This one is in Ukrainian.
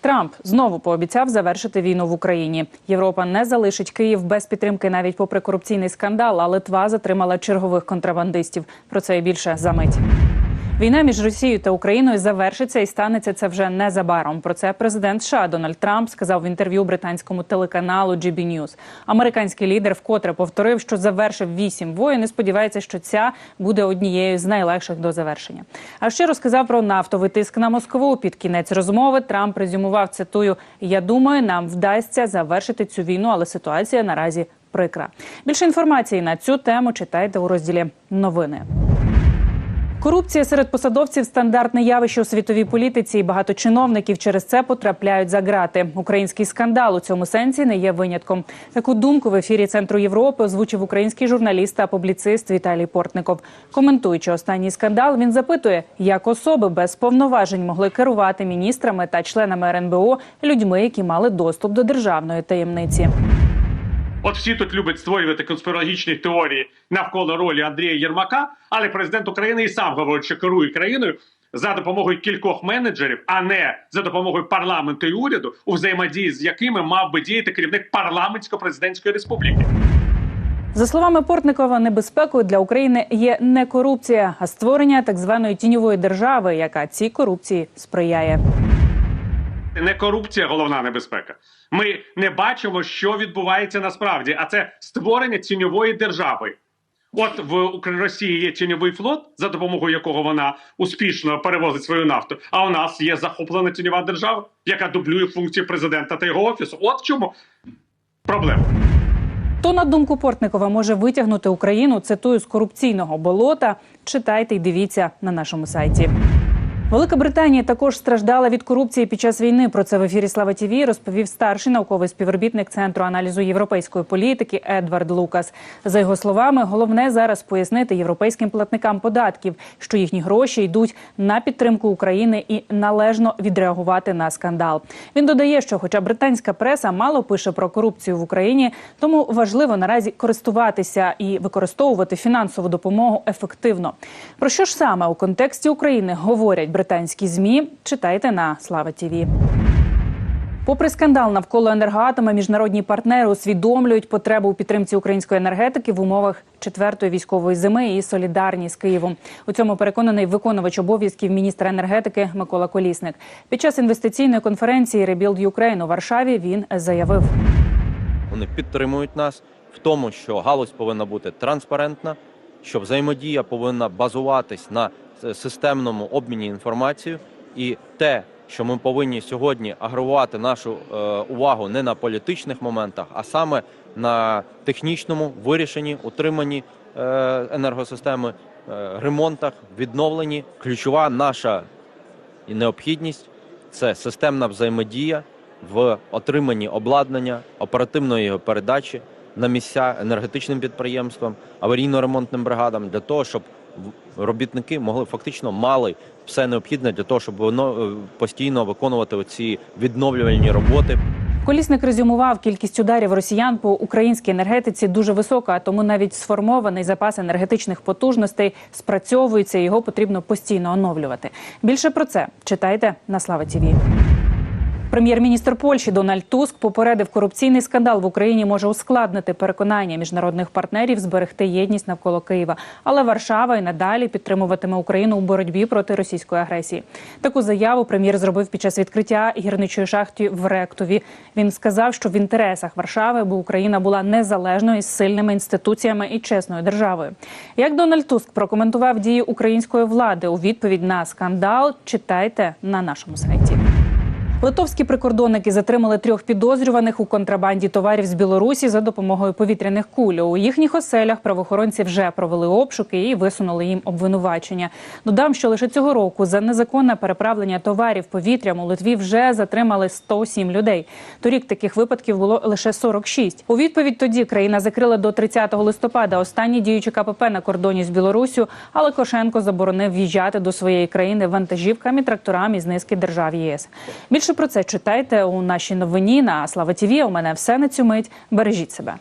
Трамп знову пообіцяв завершити війну в Україні. Європа не залишить Київ без підтримки навіть попри корупційний скандал. А Литва затримала чергових контрабандистів. Про це і більше за мить. Війна між Росією та Україною завершиться і станеться це вже незабаром. Про це президент США Дональд Трамп сказав в інтерв'ю британському телеканалу GB News. Американський лідер вкотре повторив, що завершив вісім воєн і сподівається, що ця буде однією з найлегших до завершення. А ще розказав про нафтовий тиск на Москву. Під кінець розмови Трамп резюмував цитую: Я думаю, нам вдасться завершити цю війну, але ситуація наразі прикра. Більше інформації на цю тему читайте у розділі новини. Корупція серед посадовців стандартне явище у світовій політиці. і Багато чиновників через це потрапляють за грати. Український скандал у цьому сенсі не є винятком. Таку думку в ефірі Центру Європи озвучив український журналіст та публіцист Віталій Портников. Коментуючи останній скандал, він запитує, як особи без повноважень могли керувати міністрами та членами РНБО людьми, які мали доступ до державної таємниці. От всі тут люблять створювати конспірологічні теорії навколо ролі Андрія Єрмака, але президент України і сам говорить, що керує країною за допомогою кількох менеджерів, а не за допомогою парламенту і уряду, у взаємодії з якими мав би діяти керівник парламентсько-президентської республіки. За словами Портникова, небезпекою для України є не корупція, а створення так званої тіньової держави, яка цій корупції сприяє. Не корупція головна небезпека. Ми не бачимо, що відбувається насправді, а це створення тіньової держави. От в Укра- Росії є тіньовий флот, за допомогою якого вона успішно перевозить свою нафту. А у нас є захоплена тіньова держава, яка дублює функції президента та його офісу. От в чому проблема. Хто на думку Портникова може витягнути Україну, цитую з корупційного болота. Читайте і дивіться на нашому сайті. Велика Британія також страждала від корупції під час війни. Про це в ефірі Слава ТІВІ розповів старший науковий співробітник центру аналізу європейської політики Едвард Лукас. За його словами, головне зараз пояснити європейським платникам податків, що їхні гроші йдуть на підтримку України і належно відреагувати на скандал. Він додає, що, хоча британська преса мало пише про корупцію в Україні, тому важливо наразі користуватися і використовувати фінансову допомогу ефективно. Про що ж саме у контексті України говорять британські змі? Читайте на Слава ТІВІ. Попри скандал навколо енергоатома, міжнародні партнери усвідомлюють потребу у підтримці української енергетики в умовах четвертої військової зими і солідарні з Києвом. У цьому переконаний виконувач обов'язків міністра енергетики Микола Колісник. Під час інвестиційної конференції Rebuild Ukraine у Варшаві він заявив. Вони підтримують нас в тому, що галузь повинна бути транспарентна, що взаємодія повинна базуватись на системному обміні інформацією, і те, що ми повинні сьогодні агрувати нашу е, увагу не на політичних моментах, а саме на технічному вирішенні, утриманні е, енергосистеми, е, ремонтах, відновленні. Ключова наша необхідність це системна взаємодія в отриманні обладнання, оперативної його передачі на місця енергетичним підприємствам, аварійно-ремонтним бригадам для того, щоб робітники могли фактично мали все необхідне для того, щоб воно е, постійно виконувати оці відновлювальні роботи. Колісник резюмував, кількість ударів росіян по українській енергетиці дуже висока, тому навіть сформований запас енергетичних потужностей спрацьовується. Його потрібно постійно оновлювати. Більше про це читайте на Слава ТІВІ. Прем'єр-міністр Польщі Дональд Туск попередив, корупційний скандал в Україні може ускладнити переконання міжнародних партнерів зберегти єдність навколо Києва. Але Варшава і надалі підтримуватиме Україну у боротьбі проти російської агресії. Таку заяву прем'єр зробив під час відкриття гірничої шахти в Ректові. Він сказав, що в інтересах Варшави, бо Україна була незалежною з сильними інституціями і чесною державою. Як Дональд Туск прокоментував дії української влади у відповідь на скандал, читайте на нашому сайті. Литовські прикордонники затримали трьох підозрюваних у контрабанді товарів з Білорусі за допомогою повітряних куль. У їхніх оселях правоохоронці вже провели обшуки і висунули їм обвинувачення. Додам, що лише цього року за незаконне переправлення товарів повітрям у Литві вже затримали 107 людей. Торік таких випадків було лише 46. У відповідь тоді країна закрила до 30 листопада останні діючі КПП на кордоні з Білоруссю, а Лукашенко заборонив в'їжджати до своєї країни вантажівкам і тракторам із низки держав ЄС. Більше про це читайте у нашій новині на Слава ТІВІ. У мене все на цю мить. Бережіть себе.